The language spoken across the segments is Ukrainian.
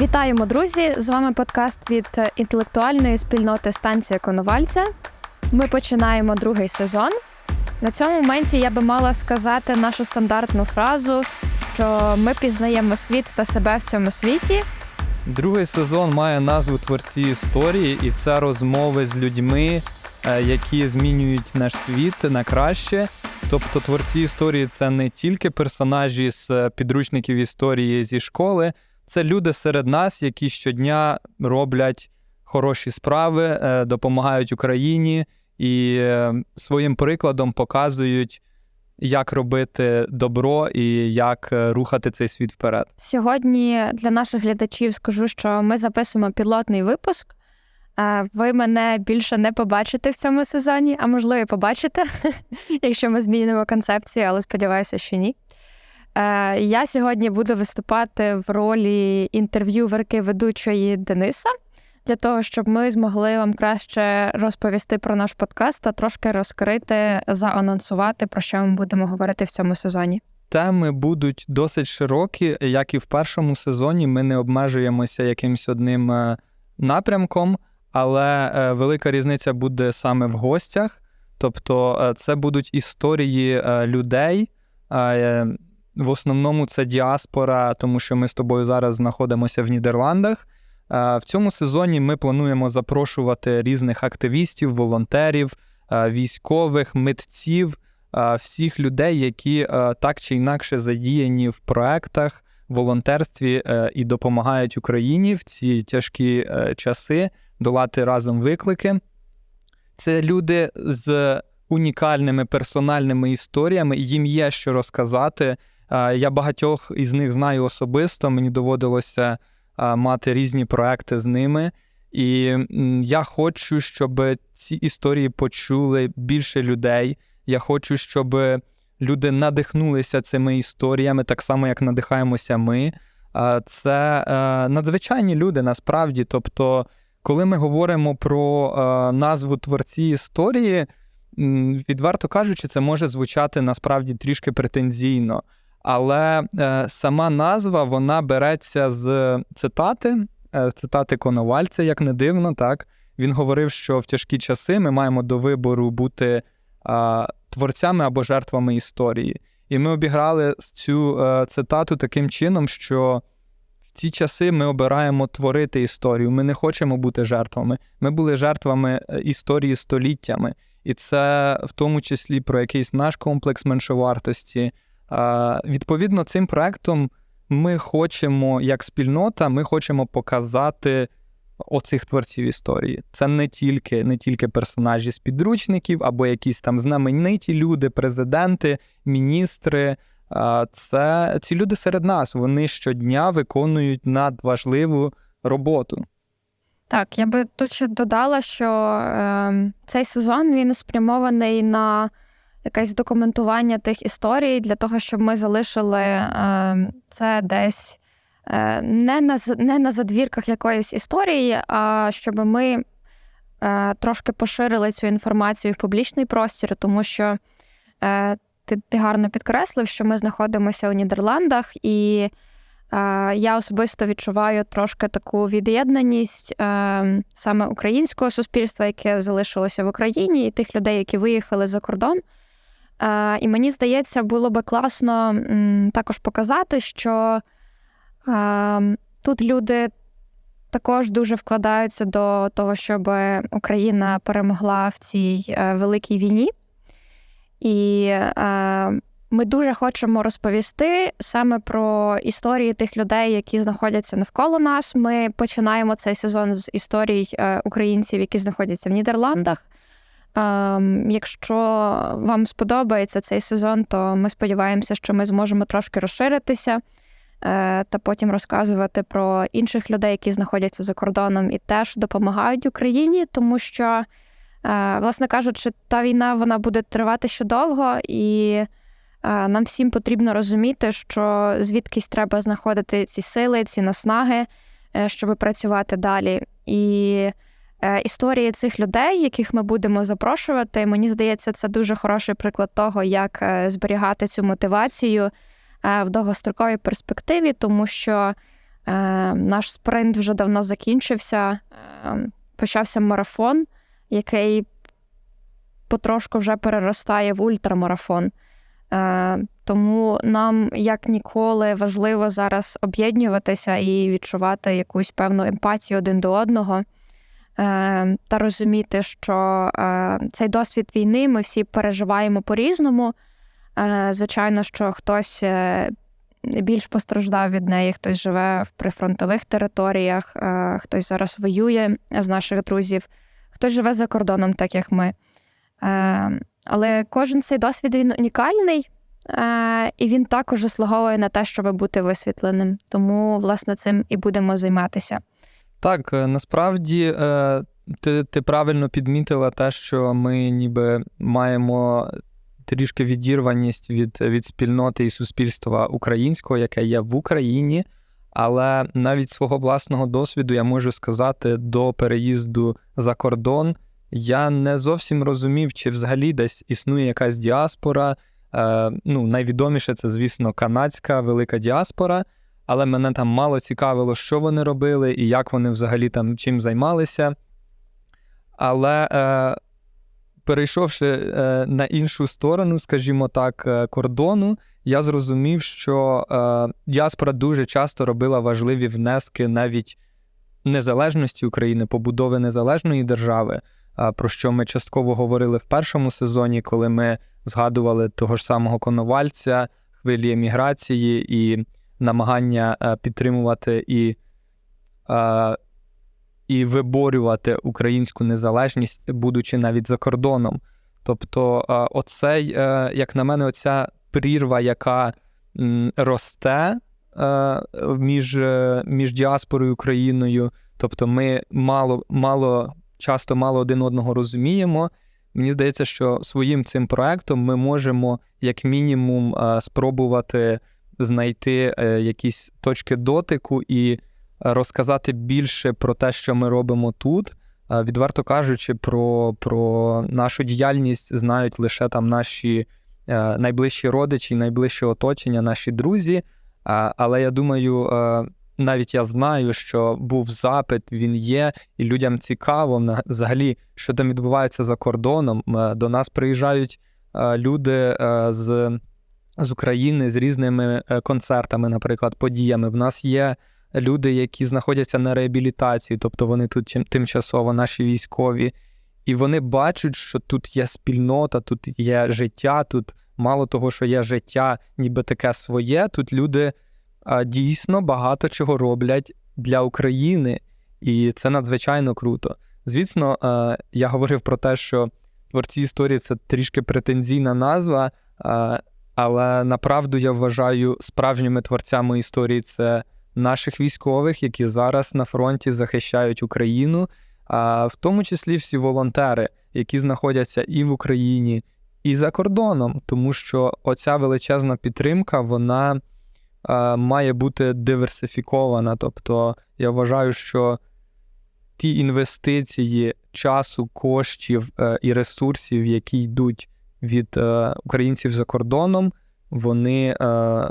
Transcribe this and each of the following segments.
Вітаємо, друзі! З вами подкаст від інтелектуальної спільноти станція Коновальця. Ми починаємо другий сезон. На цьому моменті я би мала сказати нашу стандартну фразу, що ми пізнаємо світ та себе в цьому світі. Другий сезон має назву Творці історії, і це розмови з людьми, е, які змінюють наш світ на краще. Тобто, творці історії це не тільки персонажі з е, підручників історії зі школи, це люди серед нас, які щодня роблять хороші справи, е, допомагають Україні і е, своїм прикладом показують, як робити добро і як е, рухати цей світ вперед. Сьогодні для наших глядачів скажу, що ми записуємо пілотний випуск. Ви мене більше не побачите в цьому сезоні, а можливо, і побачите, якщо ми змінимо концепцію, але сподіваюся, що ні. Е, Я сьогодні буду виступати в ролі інтерв'юверки ведучої Дениса для того, щоб ми змогли вам краще розповісти про наш подкаст та трошки розкрити, заанонсувати, про що ми будемо говорити в цьому сезоні. Теми будуть досить широкі, як і в першому сезоні. Ми не обмежуємося якимось одним е, напрямком, але е, велика різниця буде саме в гостях. Тобто, це будуть історії людей. В основному це діаспора, тому що ми з тобою зараз знаходимося в Нідерландах. Е, В цьому сезоні ми плануємо запрошувати різних активістів, волонтерів, е, військових, митців, е, всіх людей, які так чи інакше задіяні в проектах, волонтерстві і допомагають Україні в ці тяжкі часи долати разом виклики. Це люди з унікальними персональними історіями, їм є що розказати. Я багатьох із них знаю особисто, мені доводилося мати різні проекти з ними. І я хочу, щоб ці історії почули більше людей. Я хочу, щоб люди надихнулися цими історіями, так само, як надихаємося ми. Це е, надзвичайні люди насправді. Тобто, коли ми говоримо про е, назву творці історії, відверто кажучи, це може звучати насправді трішки претензійно. Але е, сама назва вона береться з цитати, е, цитати Коновальця, як не дивно, так. Він говорив, що в тяжкі часи ми маємо до вибору бути а, творцями або жертвами історії. І ми обіграли цю е, цитату таким чином, що в ці часи ми обираємо творити історію. Ми не хочемо бути жертвами. Ми були жертвами е, історії століттями. І це в тому числі про якийсь наш комплекс меншовартості. Відповідно, цим проектом ми хочемо, як спільнота, ми хочемо показати оцих творців історії. Це не тільки, не тільки персонажі з підручників або якісь там знамениті люди, президенти, міністри. Це ці люди серед нас. Вони щодня виконують надважливу роботу. Так, я би тут ще додала, що е, цей сезон він спрямований на якесь документування тих історій для того, щоб ми залишили е, це десь е, не, на, не на задвірках якоїсь історії, а щоб ми е, трошки поширили цю інформацію в публічний простір, тому що е, ти, ти гарно підкреслив, що ми знаходимося у Нідерландах і. Я особисто відчуваю трошки таку від'єднаність е, саме українського суспільства, яке залишилося в Україні, і тих людей, які виїхали за кордон. Е, І мені здається, було би класно також показати, що е, тут люди також дуже вкладаються до того, щоб Україна перемогла в цій е, великій війні. І е, ми дуже хочемо розповісти саме про історії тих людей, які знаходяться навколо нас. Ми починаємо цей сезон з історій українців, які знаходяться в Нідерландах. Ем, Якщо вам сподобається цей сезон, то ми сподіваємося, що ми зможемо трошки розширитися е, та потім розказувати про інших людей, які знаходяться за кордоном і теж допомагають Україні, тому що, е, власне кажучи, та війна вона буде тривати ще довго, і е, нам всім потрібно розуміти, що звідкись треба знаходити ці сили, ці наснаги, щоб працювати далі. І історії цих людей, яких ми будемо запрошувати, мені здається, це дуже хороший приклад того, як е, зберігати цю мотивацію е, в довгостроковій перспективі, тому що Е, Наш спринт вже давно закінчився. Е, Почався марафон, який потрошку вже переростає в ультрамарафон. Е, Тому нам як ніколи важливо зараз об'єднуватися і відчувати якусь певну емпатію один до одного. Е, Та розуміти, що е, цей досвід війни ми всі переживаємо по-різному. Е, Звичайно, що хтось більш постраждав від неї, хтось живе в прифронтових територіях, хтось зараз воює з наших друзів, хтось живе за кордоном, так як ми. Але кожен цей досвід він унікальний, і він також заслуговує на те, щоб бути висвітленим. Тому, власне, цим і будемо займатися. Так, е, насправді е, ти, ти правильно підмітила те, що ми ніби маємо трішки відірваність від, від спільноти і суспільства українського, яке є в Україні. Але навіть свого власного досвіду я можу сказати, до переїзду за кордон я не зовсім розумів, чи взагалі десь існує якась діаспора. Е, ну, найвідоміше це, звісно, канадська велика діаспора але мене там мало цікавило, що вони робили і як вони взагалі там чим займалися. Але е, перейшовши е, на іншу сторону, скажімо так, е, кордону, я зрозумів, що е, діаспора дуже часто робила важливі внески навіть незалежності України, побудови незалежної держави, е, про що ми частково говорили в першому сезоні, коли ми згадували того ж самого Коновальця, хвилі еміграції і намагання е, підтримувати і е, і виборювати українську незалежність, будучи навіть за кордоном. Тобто, е, оцей, як на мене, оця прірва, яка росте між між діаспорою і Україною, тобто ми мало, мало часто мало один одного розуміємо. Мені здається, що своїм цим проектом ми можемо, як мінімум, спробувати знайти е, якісь точки дотику і розказати більше про те, що ми робимо тут. Відверто кажучи, про про нашу діяльність знають лише там наші е, найближчі родичі, найближче оточення, наші друзі. Але я думаю, е, навіть я знаю, що був запит, він є, і людям цікаво взагалі, що там відбувається за кордоном. До нас приїжджають люди з з України з різними е, концертами, наприклад, подіями. В нас є люди, які знаходяться на реабілітації, тобто вони тут тимчасово, наші військові, і вони бачать, що тут є спільнота, тут є життя, тут мало того, що є життя, ніби таке своє. Тут люди дійсно багато чого роблять для України, і це надзвичайно круто. Звісно, я говорив про те, що творці історії це трішки претензійна назва. Але направду я вважаю справжніми творцями історії це наших військових, які зараз на фронті захищають Україну, а в тому числі всі волонтери, які знаходяться і в Україні, і за кордоном, тому що оця величезна підтримка вона а, має бути диверсифікована. Тобто я вважаю, що ті інвестиції часу, коштів е, і ресурсів, які йдуть від е, українців за кордоном, вони е,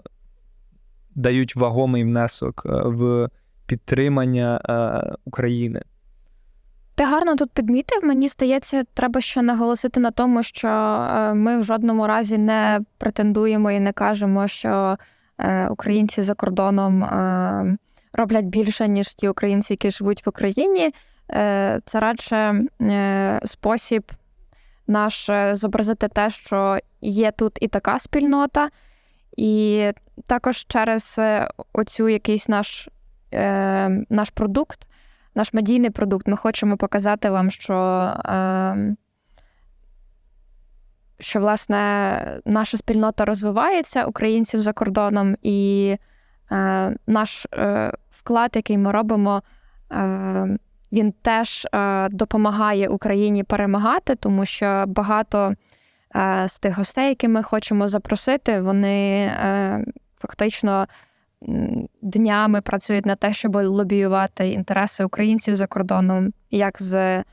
дають вагомий внесок е, в підтримання е, України. Ти гарно тут підмітив. Мені здається, треба ще наголосити на тому, що е, ми в жодному разі не претендуємо і не кажемо, що е, українці за кордоном роблять більше, ніж ті українці, які живуть в Україні. Це радше спосіб наш зобразити те, що є тут і така спільнота, і також через е, оцю якийсь наш, е, наш продукт, наш медійний продукт, ми хочемо показати вам, що. Е, що, власне, наша спільнота розвивається українців за кордоном, і е, наш е, вклад, який ми робимо, е, він теж е, допомагає Україні перемагати, тому що багато е, з тих гостей, які ми хочемо запросити, вони е, фактично днями працюють на те, щоб лобіювати інтереси українців за кордоном, як з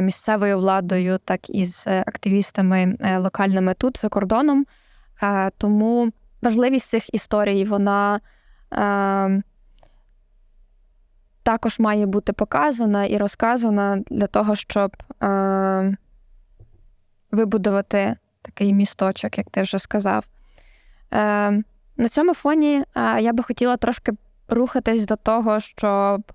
місцевою владою, так і з активістами локальними тут за кордоном. Тому важливість цих історій вона також має бути показана і розказана для того, щоб е, вибудувати такий місточок, як ти вже сказав. Е, на цьому фоні е, я би хотіла трошки рухатись до того, щоб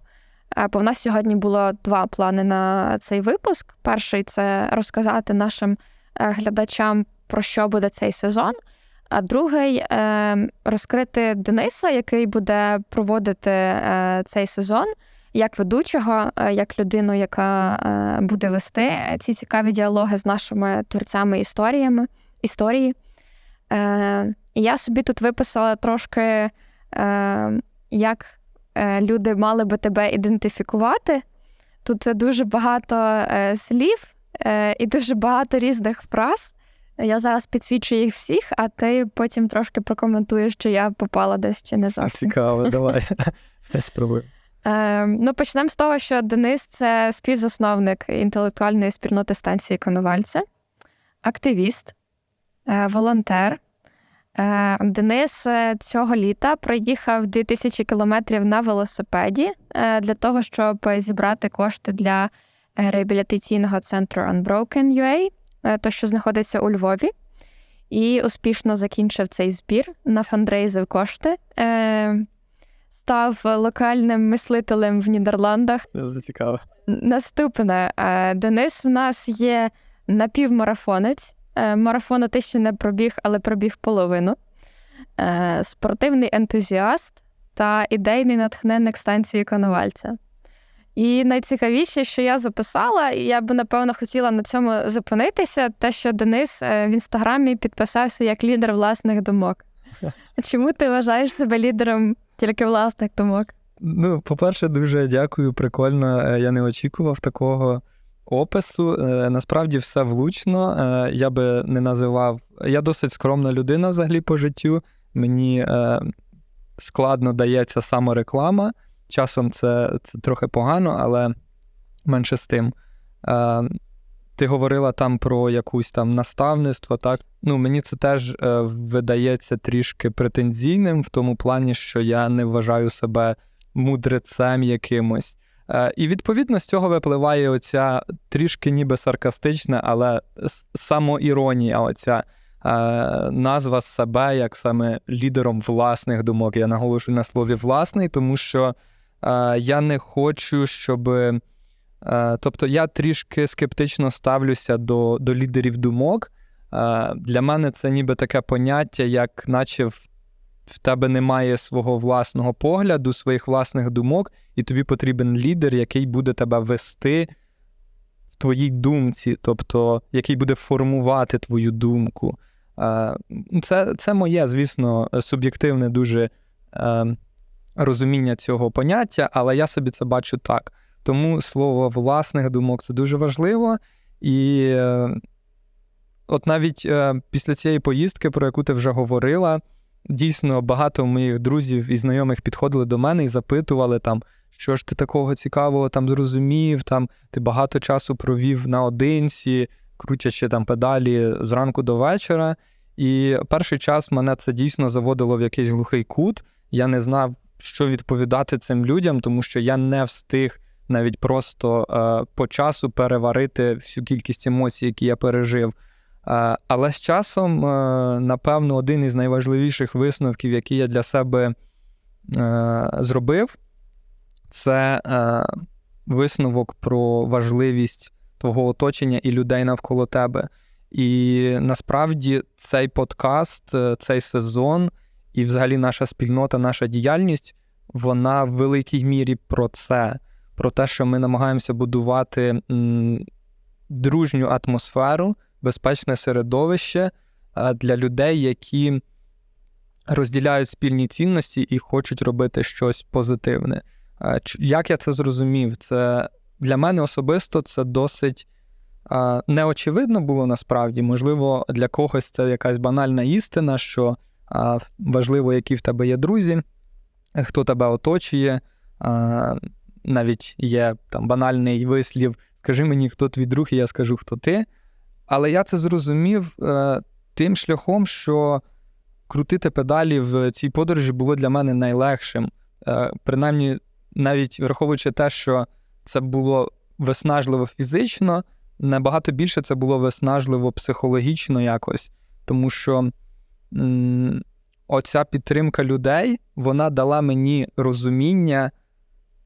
е, бо в нас сьогодні було два плани на цей випуск. Перший це розказати нашим е, глядачам, про що буде цей сезон. А другий е, розкрити Дениса, який буде проводити е, цей сезон як ведучого, е, як людину, яка буде вести ці цікаві діалоги з нашими творцями історіями історії. І я собі тут виписала трошки, як люди мали би тебе ідентифікувати. Тут дуже багато слів і дуже багато різних фраз. Я зараз підсвічу їх всіх, а ти потім трошки прокоментуєш, чи я попала десь чи не зовсім. Цікаво, давай. Я спробую. Е, ну, почнемо з того, що Денис це співзасновник інтелектуальної спільноти станції Коновальця, активіст, е, волонтер. Е, Денис е, цього літа проїхав 2000 кілометрів на велосипеді для того, щоб зібрати кошти для реабілітаційного центру Unbroken UA, то що знаходиться у Львові, і успішно закінчив цей збір, нафандрейзив кошти. Е, Став локальним мислителем в Нідерландах. Це цікаво. Наступне, е, Денис в нас є напівмарафонець. Е, Марафону ти ще не пробіг, але пробіг половину. Е, Спортивний ентузіаст та ідейний натхненник станції Коновальця. І найцікавіше, що я записала, і я би напевно хотіла на цьому зупинитися, те, що Денис е, в інстаграмі підписався як лідер власних думок. Чому ти вважаєш себе лідером тільки власних думок? Ну, по-перше, дуже дякую, прикольно. Е, Я не очікував такого опису. Е, Насправді все влучно. Я би не називав. Я досить скромна людина взагалі по життю. Мені складно дається самореклама. Часом це, це трохи погано, але менше з тим. Е, Ти говорила там про якусь там наставництво, так? Ну, мені це теж е, видається трішки претензійним в тому плані, що я не вважаю себе мудрецем якимось. Е, І відповідно з цього випливає оця трішки ніби саркастична, але самоіронія, оця е, назва себе як саме лідером власних думок. Я наголошую на слові власний, тому що я не хочу, щоб. Тобто я трішки скептично ставлюся до, до лідерів думок. Для мене це ніби таке поняття, як наче в в тебе немає свого власного погляду, своїх власних думок, і тобі потрібен лідер, який буде тебе вести в твоїй думці, тобто який буде формувати твою думку. Це, це моє, звісно, суб'єктивне дуже е, розуміння цього поняття, але я собі це бачу так. Тому слово власних думок це дуже важливо. І е, от навіть е, після цієї поїздки, про яку ти вже говорила, дійсно багато моїх друзів і знайомих підходили до мене і запитували там, що ж ти такого цікавого там зрозумів, там ти багато часу провів наодинці, крутячи там педалі зранку до вечора. І перший час мене це дійсно заводило в якийсь глухий кут. Я не знав, що відповідати цим людям, тому що я не встиг навіть просто е, по часу переварити всю кількість емоцій, які я пережив. Е, але з часом, е, напевно, один із найважливіших висновків, які я для себе е, зробив, це е, висновок про важливість твого оточення і людей навколо тебе. І насправді цей подкаст, е, цей сезон, і взагалі наша спільнота, наша діяльність, вона в великій мірі про це, про те, що ми намагаємося будувати дружню атмосферу, безпечне середовище е, для людей, які розділяють спільні цінності і хочуть робити щось позитивне. Е, ч- Як я це зрозумів? Це для мене особисто це досить е, неочевидно було насправді. Можливо, для когось це якась банальна істина, що важливо, які в тебе є друзі, е, хто тебе оточує. Навіть є там банальний вислів: скажи мені, хто твій друг, і я скажу, хто ти. Але я це зрозумів е, тим шляхом, що крутити педалі в цій подорожі було для мене найлегшим. Е, принаймні, навіть враховуючи те, що це було виснажливо фізично, набагато більше це було виснажливо психологічно якось, тому що оця підтримка людей вона дала мені розуміння,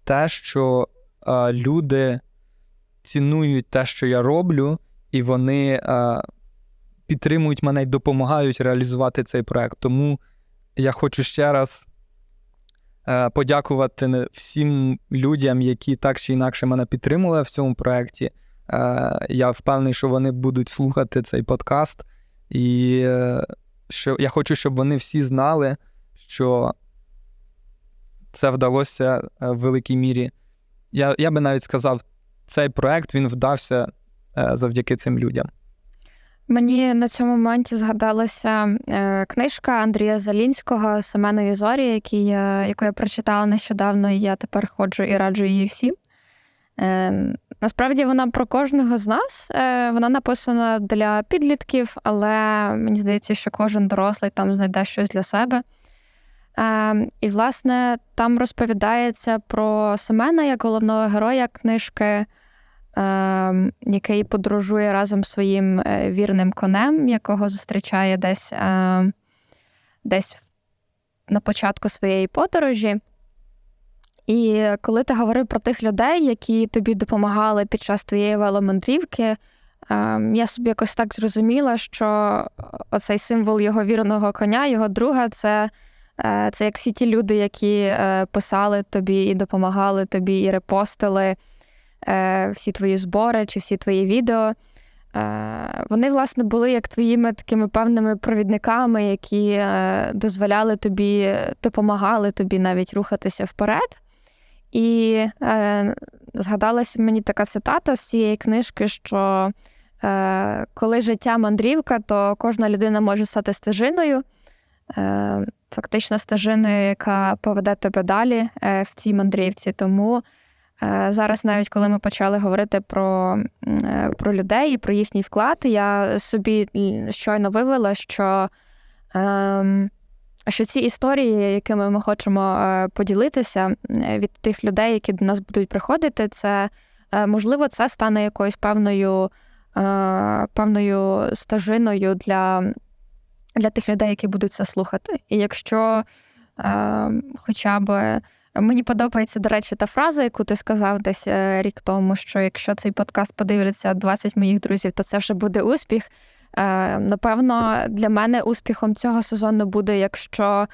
те, що е, люди цінують те, що я роблю, і вони е, підтримують мене і допомагають реалізувати цей проект. Тому я хочу ще раз е, подякувати всім людям, які так чи інакше мене підтримували в цьому проєкті. Е, я впевнений, що вони будуть слухати цей подкаст, і е, що я хочу, щоб вони всі знали, що це вдалося е, в великій мірі. Я, я би навіть сказав, цей проект він вдався е, завдяки цим людям. Мені на цьому моменті згадалася е, книжка Андрія Залінського Семенові зорі, який, я- яку я прочитала нещодавно, і я тепер ходжу і раджу її всім. Е, насправді вона про кожного з нас. Е, вона написана для підлітків, але мені здається, що кожен дорослий там знайде щось для себе. Е, і, власне, там розповідається про Семена як головного героя книжки е, який подорожує разом з своїм е, вірним конем, якого зустрічає десь, десь на початку своєї подорожі. І коли ти говорив про тих людей, які тобі допомагали під час твоєї веломандрівки, е, я собі якось так зрозуміла, що оцей символ його вірного коня, його друга, це, е, це як всі ті люди, які е, писали тобі і допомагали тобі, і репостили е, всі твої збори чи всі твої відео. Е, Вони, власне, були як твоїми такими певними провідниками, які е, дозволяли тобі, допомагали тобі навіть рухатися вперед. І е, згадалася мені така цитата з цієї книжки, що е, коли життя мандрівка, то кожна людина може стати стежиною, е, фактично стежиною, яка поведе тебе далі е, в цій мандрівці. Тому Е, Зараз, навіть коли ми почали говорити про, е, про людей і про їхній вклад, я собі щойно вивела, що, ем, що ці історії, якими ми хочемо е, поділитися від тих людей, які до нас будуть приходити, це е, можливо, це стане якоюсь певною, е, певною стажиною для, для тих людей, які будуть це слухати. І якщо хоча б. Мені подобається, до речі, та фраза, яку ти сказав десь рік тому, що якщо цей подкаст подивляться 20 моїх друзів, то це вже буде успіх. Е, Напевно, для мене успіхом цього сезону буде, якщо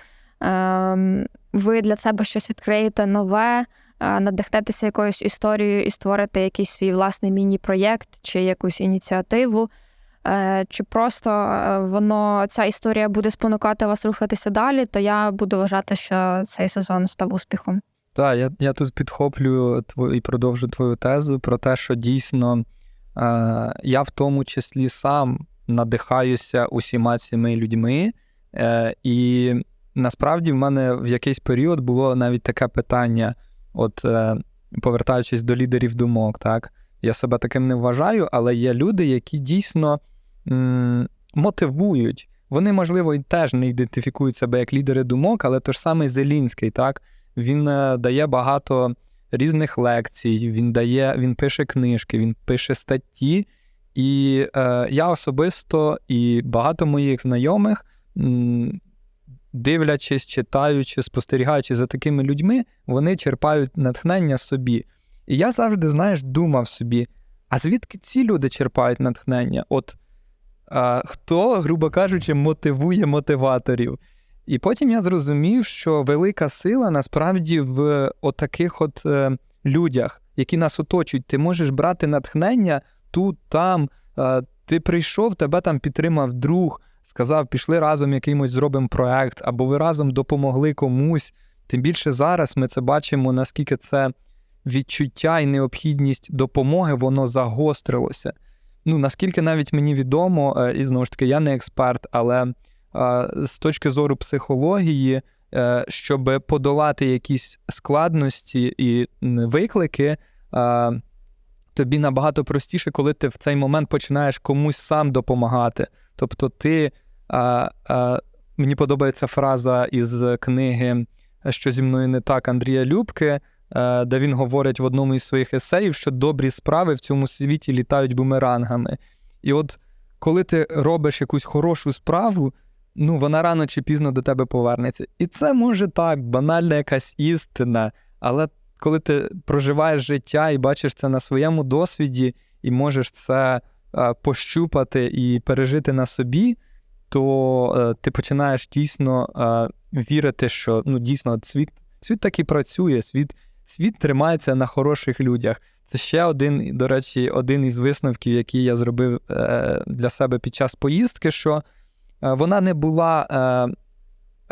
е, ви для себе щось відкриєте нове, е, надихнетеся якоюсь історією і створите якийсь свій власний міні-проєкт чи якусь ініціативу. Е, Чи просто воно ця історія буде спонукати вас рухатися далі, то я буду вважати, що цей сезон став успіхом. Так, я, я тут підхоплюю твою і продовжу твою тезу про те, що дійсно е, я в тому числі сам надихаюся усіма цими людьми. Е, і насправді в мене в якийсь період було навіть таке питання: от е, повертаючись до лідерів думок, так, я себе таким не вважаю, але є люди, які дійсно м, мотивують. Вони, можливо, і теж не ідентифікують себе як лідери думок, але той ж самий Зелінський, так, він е, дає багато різних лекцій, він дає, він пише книжки, він пише статті. І е, я особисто і багато моїх знайомих, м, дивлячись, читаючи, спостерігаючи за такими людьми, вони черпають натхнення собі. І я завжди, знаєш, думав собі: а звідки ці люди черпають натхнення? От е, хто, грубо кажучи, мотивує мотиваторів? І потім я зрозумів, що велика сила насправді в отаких от е, людях, які нас оточують. Ти можеш брати натхнення тут, там. Ти прийшов, тебе там підтримав друг, сказав, пішли разом якимось зробимо проект, або ви разом допомогли комусь. Тим більше зараз ми це бачимо, наскільки це відчуття і необхідність допомоги, воно загострилося. Ну, наскільки навіть мені відомо, е, і знову ж таки, я не експерт, але з точки зору психології, е, щоб подолати якісь складності і виклики, тобі набагато простіше, коли ти в цей момент починаєш комусь сам допомагати. Тобто, ти а, а, мені подобається фраза із книги Що зі мною не так Андрія Любки. е, де він говорить в одному із своїх есеїв, що добрі справи в цьому світі літають бумерангами. І от коли ти робиш якусь хорошу справу, ну вона рано чи пізно до тебе повернеться. І це може так, банальна якась істина, але коли ти проживаєш життя і бачиш це на своєму досвіді, і можеш це е, пощупати і пережити на собі, то е, ти починаєш дійсно е, вірити, що ну дійсно світ, світ так і працює, світ, світ тримається на хороших людях. Це ще один, до речі, один із висновків, який я зробив для себе під час поїздки, що вона не була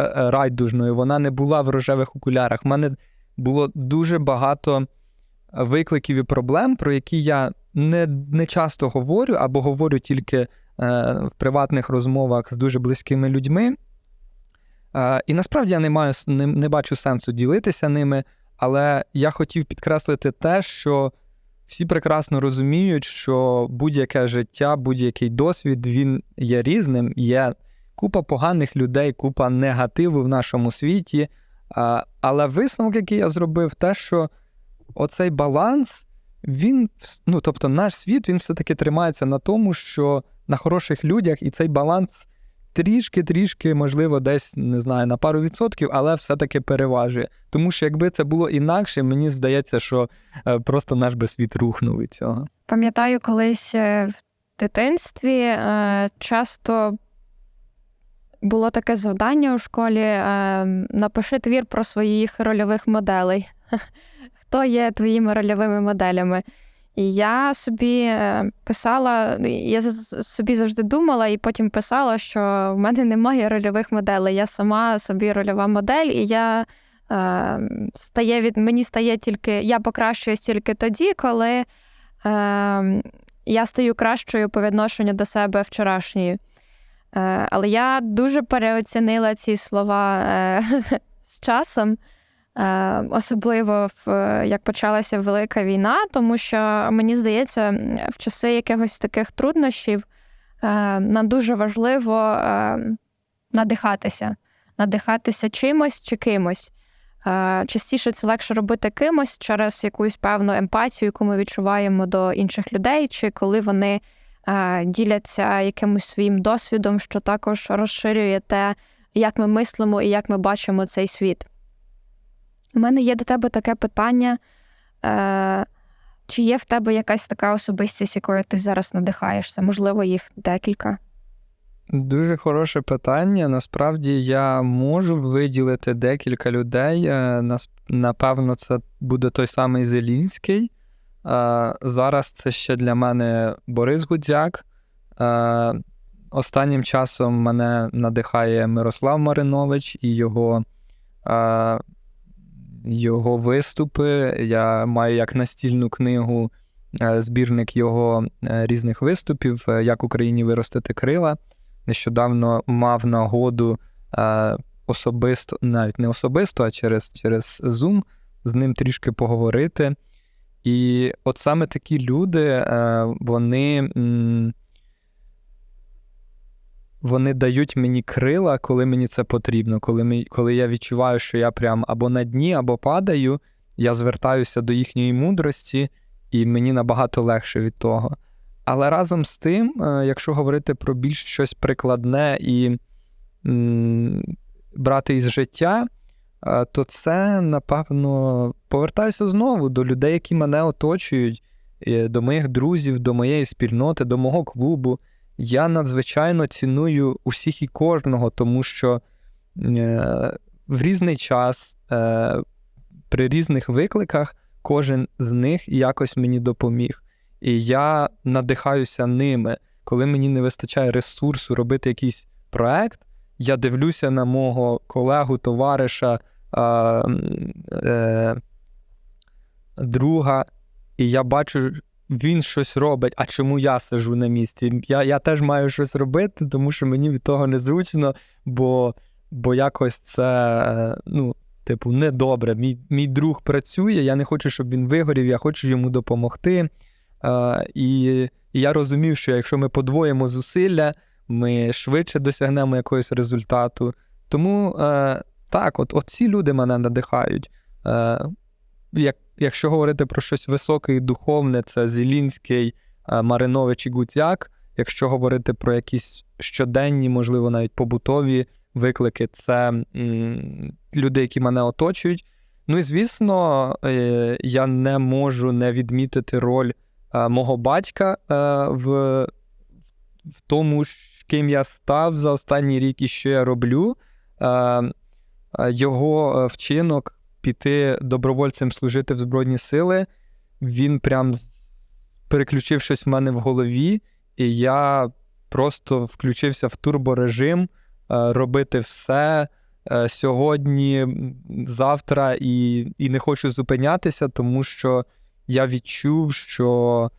райдужною, вона не була в рожевих окулярах. У мене було дуже багато викликів і проблем, про які я не, не часто говорю або говорю тільки е, в приватних розмовах з дуже близькими людьми. Е, і насправді я не маю не, не бачу сенсу ділитися ними, але я хотів підкреслити те, що всі прекрасно розуміють, що будь-яке життя, будь-який досвід він є різним. Є купа поганих людей, купа негативу в нашому світі. А, Але висновок, який я зробив, те, що оцей баланс, він, ну тобто, наш світ він все-таки тримається на тому, що на хороших людях, і цей баланс трішки-трішки, можливо, десь не знаю, на пару відсотків, але все-таки переважує. Тому що якби це було інакше, мені здається, що е, просто наш би світ рухнув від цього. Пам'ятаю, колись е, в дитинстві е, часто було таке завдання у школі: е, напиши твір про своїх рольових моделей. Хто є твоїми рольовими моделями? І я собі е, писала, я собі завжди думала, і потім писала, що в мене немає рольових моделей. Я сама собі рольова модель, і я е, стає від мені стає тільки, я покращуюсь тільки тоді, коли е, я стаю кращою по відношенню до себе вчорашньої. Е, але я дуже переоцінила ці слова е, з часом. Е, Особливо в, як почалася велика війна, тому що мені здається, в часи якихось таких труднощів нам дуже важливо надихатися, надихатися чимось чи кимось. Частіше це легше робити кимось через якусь певну емпатію, яку ми відчуваємо до інших людей, чи коли вони діляться якимось своїм досвідом, що також розширює те, як ми мислимо і як ми бачимо цей світ. У мене є до тебе таке питання. Е, чи є в тебе якась така особистість, якою ти зараз надихаєшся? Можливо, їх декілька. Дуже хороше питання. Насправді я можу виділити декілька людей. Е, Напевно, це буде той самий Зелінський. Зараз це ще для мене Борис Гудзяк. Останнім часом мене надихає Мирослав Маринович і його, його виступи. Я маю як настільну книгу збірник його різних виступів, е, як Україні виростити крила нещодавно мав нагоду особисто, навіть не особисто, а через, через Zoom з ним трішки поговорити. І от саме такі люди, е, вони, вони дають мені крила, коли мені це потрібно. Коли, коли я відчуваю, що я прям або на дні, або падаю, я звертаюся до їхньої мудрості, і мені набагато легше від того. Але разом з тим, е, якщо говорити про більш щось прикладне і брати із життя, то це, напевно, повертаюся знову до людей, які мене оточують, до моїх друзів, до моєї спільноти, до мого клубу. Я надзвичайно ціную усіх і кожного, тому що е, в різний час, е, при різних викликах, кожен з них якось мені допоміг. І я надихаюся ними. Коли мені не вистачає ресурсу робити якийсь проект, я дивлюся на мого колегу, товариша, е, е, друга, і я бачу, він щось робить, а чому я сижу на місці? Я, я теж маю щось робити, тому що мені від того незручно, бо, бо якось це, е, ну, типу, недобре. Мій, мій друг працює, я не хочу, щоб він вигорів, я хочу йому допомогти. Е, і, і я розумів, що якщо ми подвоїмо зусилля, ми швидше досягнемо якогось результату. Тому е, так, от, ці люди мене надихають. Е, як, якщо говорити про щось високе і духовне, це Зілінський, е, Маринович і Гутяк. Якщо говорити про якісь щоденні, можливо, навіть побутові виклики, це м, люди, які мене оточують. Ну і звісно, е, я не можу не відмітити роль е, мого батька е, в, в тому, ж, ким я став за останній рік і що я роблю. Е, е, Його е, вчинок піти добровольцем служити в Збройні Сили, він прям переключив щось в мене в голові, і я просто включився в турборежим робити все сьогодні, завтра, і, і не хочу зупинятися, тому що я відчув, що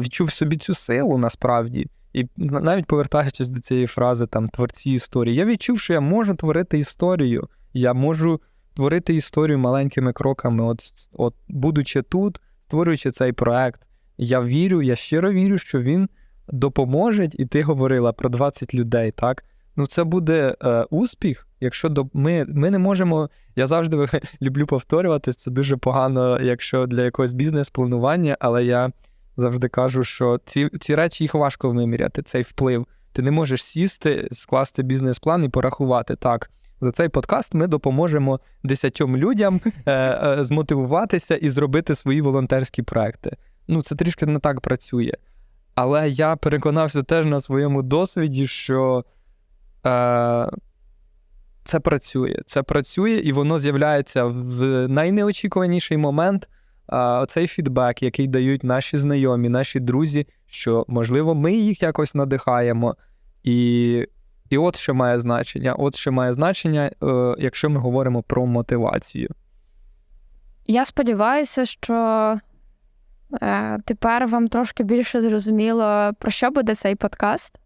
відчув собі цю силу насправді. І на- навіть повертаючись до цієї фрази там творці історії, я відчув, що я можу творити історію. Я можу творити історію маленькими кроками. От, от будучи тут, створюючи цей проект, я вірю, я щиро вірю, що він допоможе. І ти говорила про 20 людей, так? Ну, це буде е, успіх, якщо до ми, ми не можемо. Я завжди люблю повторюватись, це дуже погано, якщо для якогось бізнес-планування, але я завжди кажу, що ці, ці речі їх важко виміряти, цей вплив. Ти не можеш сісти, скласти бізнес-план і порахувати. Так, за цей подкаст ми допоможемо десятьом людям е, е, змотивуватися і зробити свої волонтерські проекти. Ну, це трішки не так працює. Але я переконався теж на своєму досвіді, що е, це працює. Це працює, і воно з'являється в найнеочікуваніший момент. Оцей фідбек, який дають наші знайомі, наші друзі, що можливо ми їх якось надихаємо. І, і от що має значення. От що має значення, е, якщо ми говоримо про мотивацію. Я сподіваюся, що е, тепер вам трошки більше зрозуміло, про що буде цей подкаст.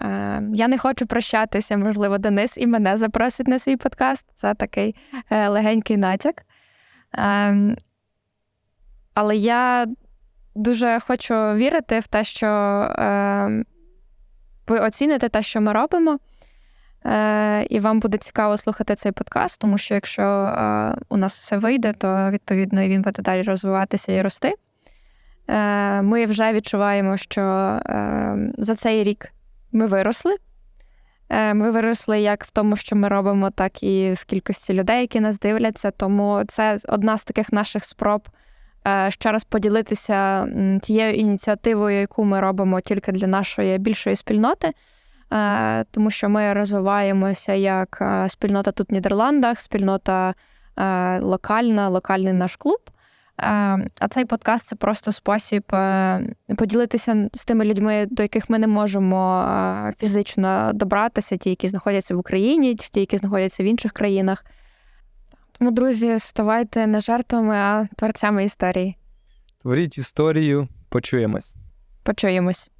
Е, я не хочу прощатися, можливо, Денис і мене запросить на свій подкаст. Це такий легенький натяк. Але я дуже хочу вірити в те, що е, ви оціните те, що ми робимо. Е, і вам буде цікаво слухати цей подкаст, тому що якщо е, у нас все вийде, то відповідно і він буде далі розвиватися і рости. Е, ми вже відчуваємо, що е, за цей рік ми виросли. Е, ми виросли як в тому, що ми робимо, так і в кількості людей, які нас дивляться. Тому це одна з таких наших спроб ще раз поділитися тією ініціативою, яку ми робимо тільки для нашої більшої спільноти. Е, тому що ми розвиваємося як е, спільнота тут в Нідерландах, спільнота е, локальна, локальний наш клуб. Е, А цей подкаст це просто спосіб е, поділитися з тими людьми, до яких ми не можемо е, фізично добратися, ті, які знаходяться в Україні, ті, які знаходяться в інших країнах. Тому, друзі, ставайте не жертвами, а творцями історії. Творіть історію, почуємось. Почуємось.